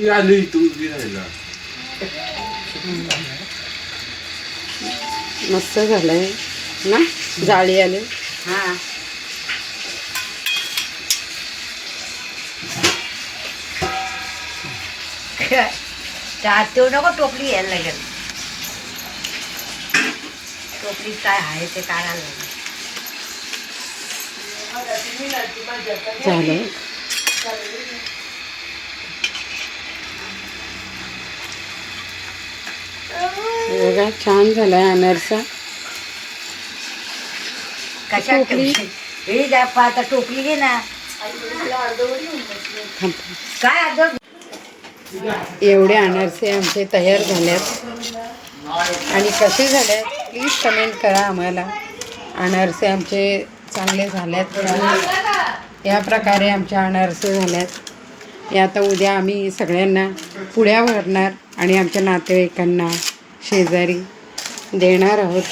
ती आली उभी राहिला मस्त झालंय ना जाळी आली हा तो नको टोपली यायला लागेल टोपलीत काय आहे ते काढायला लागेल झालं बघा छान अनारसा. टोपली? हे पा आता टोपली घे ना. काय एवढे अनारसे आमचे तयार झाल्यात आणि कसे झाले प्लीज कमेंट करा आम्हाला. अनारसे आमचे चांगले झाल्यात या प्रकारे आमचे अनारसे झाल्यात हे आता उद्या आम्ही सगळ्यांना पुड्या भरणार आणि आमच्या नातेवाईकांना शेजारी देणार आहोत.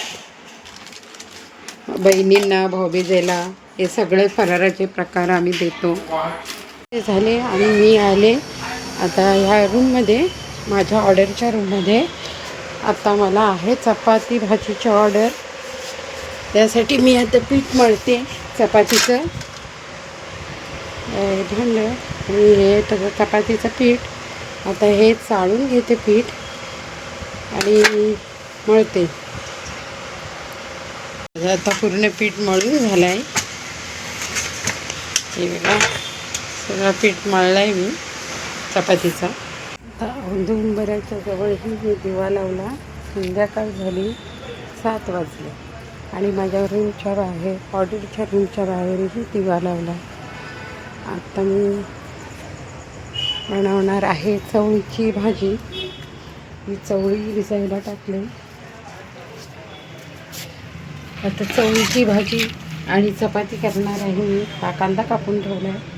बहिणींना भाऊबीजेला हे सगळे फराराचे प्रकार आम्ही देतो. ते झाले आणि मी आले. आता ह्या रूममध्ये माझ्या ऑर्डरच्या रूममध्ये आता मला आहे चपाती भाजीची ऑर्डर. त्यासाठी मी आता पीठ मळते चपातीचं. धन्य मी हे तसं चपातीचं पीठ. आता हे चाळून घेते पीठ. आणि मळते. माझं आता पूर्ण पीठ मळून झालं आहे हे बघा सगळं पीठ मळलं आहे मी चपातीचा. आता औदुंबऱ्याच्या जवळही मी दिवा लावला. संध्याकाळ झाली सात वाजले. आणि माझ्या रूमच्या बाहेर हॉटेलच्या रूमच्या बाहेरही दिवा लावला. आता मी बनवणार आहे चवळीची भाजी. मी चवळी भिजायला टाकले. आता चवळीची भाजी आणि चपाती करणार आहे. मी हा कांदा कापून ठेवला आहे